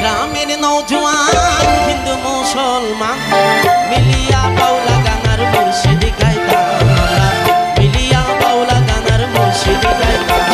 গ্রামের নৌজোয়ান হিন্দু মুসলমান মিলিয়া পাওলা গানার মুর্শিদি গাইতাম মিলিয়া পাওলা গানার মুর্শিদি গাইতাম।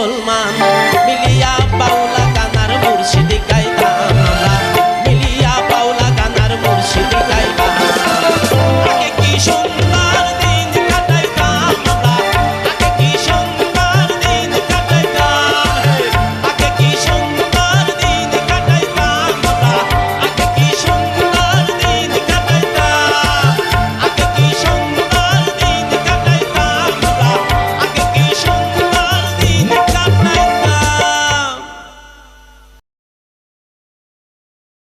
olman